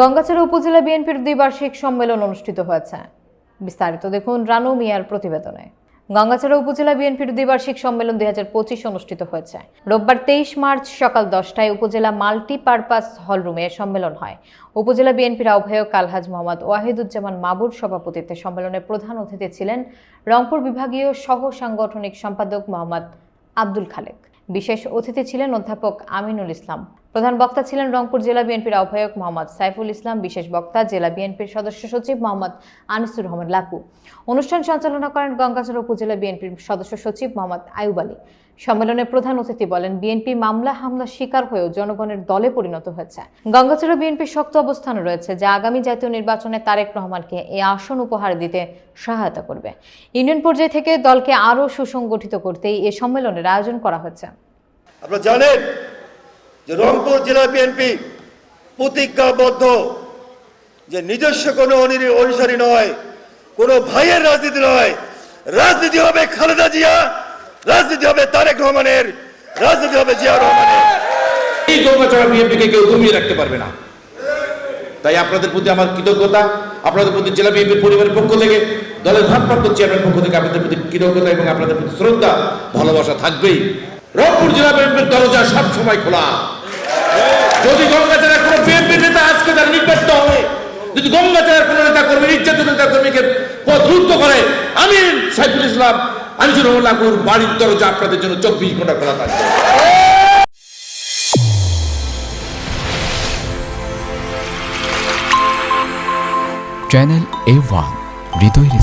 গঙ্গাচড়া উপজেলা বিএনপির দ্বিবার্ষিক সম্মেলন অনুষ্ঠিত হয়েছে। বিস্তারিত দেখুন রানু মিয়ার প্রতিবেদনে। গঙ্গাচড়া উপজেলা বিএনপির দ্বিবার্ষিক সম্মেলন দুই অনুষ্ঠিত হয়েছে। রোববার তেইশ মার্চ সকাল দশটায় উপজেলা মাল্টিপারপাস হলরুমে সম্মেলন হয়। উপজেলা বিএনপির আহ্বায়ক আলহাজ মোহাম্মদ ওয়াহিদুজ্জামান মাবুর সভাপতিত্বে সম্মেলনে প্রধান অতিথি ছিলেন রংপুর বিভাগীয় সহ সাংগঠনিক সম্পাদক মোহাম্মদ আব্দুল খালেক। বিশেষ অতিথি ছিলেন অধ্যাপক আমিনুল ইসলাম। প্রধান বক্তা ছিলেন রংপুর জেলা বিএনপির আহ্বায়ক মোহাম্মদ সাইফুল ইসলাম, বিশেষ বক্তা জেলা বিএনপির সদস্য সচিব মোহাম্মদ আনিসুর রহমান লাকু। অনুষ্ঠান সঞ্চালনা করেন গঙ্গাচড়া উপজেলা বিএনপির সদস্য সচিব মোহাম্মদ আয়ুব আলী। সম্মেলনে প্রধান অতিথি বলেন, বিএনপি মামলা হামলা শিকার হয়েও জনগণের দলে পরিণত হয়েছে। গঙ্গাচড়া বিএনপির শক্ত অবস্থানে রয়েছে, যা আগামী জাতীয় নির্বাচনে তারেক রহমানকে এই আসন উপহার দিতে সহায়তা করবে। ইউনিয়ন পর্যায় থেকে দলকে আরও সুসংগঠিত করতেই এ সম্মেলনের আয়োজন করা হয়েছে। আপনারা জানেন যে রংপুর জেলা বিএনপি প্রতিজ্ঞাবদ্ধ যে নিজস্ব কোনো অনি- অনুসারী নয়, কোনো ভাইয়ের রাজনীতি নয়। রাজনীতি হবে খালেদা জিয়া, রাজনীতি হবে তারেক রহমানের, রাজনীতি হবে জিয়া রহমানের। এই গঙ্গাচড়া বিএনপিকে কেউ দমিয়ে রাখতে পারবে না। তাই আপনাদের প্রতি আমার কৃতজ্ঞতা, আপনাদের প্রতি জেলা বিএনপির পরিবারের পক্ষ থেকে, দলের ভারপ্রাপ্ত চেয়ারম্যান পক্ষ থেকে আপনাদের প্রতি কৃতজ্ঞতা এবং আপনাদের প্রতি শ্রদ্ধা, ভালোবাসা থাকবেই। রংপুর জেলা বিএনপির দরজা সব সময় খোলা। যদি গঙ্গাচড়ার কোনো বিএনপি নেতা আজকে তারা নির্বাচিত হবে, যদি গঙ্গাচড়ার কোনো নেতা কর্মী, নির্যাতিত নেতা কর্মীকে পদ রুদ্ধ করে, আমি সাইফুল ইসলাম, আনিসুর রহমান বাড়ির দরজা আপনাদের জন্য চব্বিশ ঘণ্টা খোলা থাকবে। চ্যানেল এ ওয়ান হৃদয়ের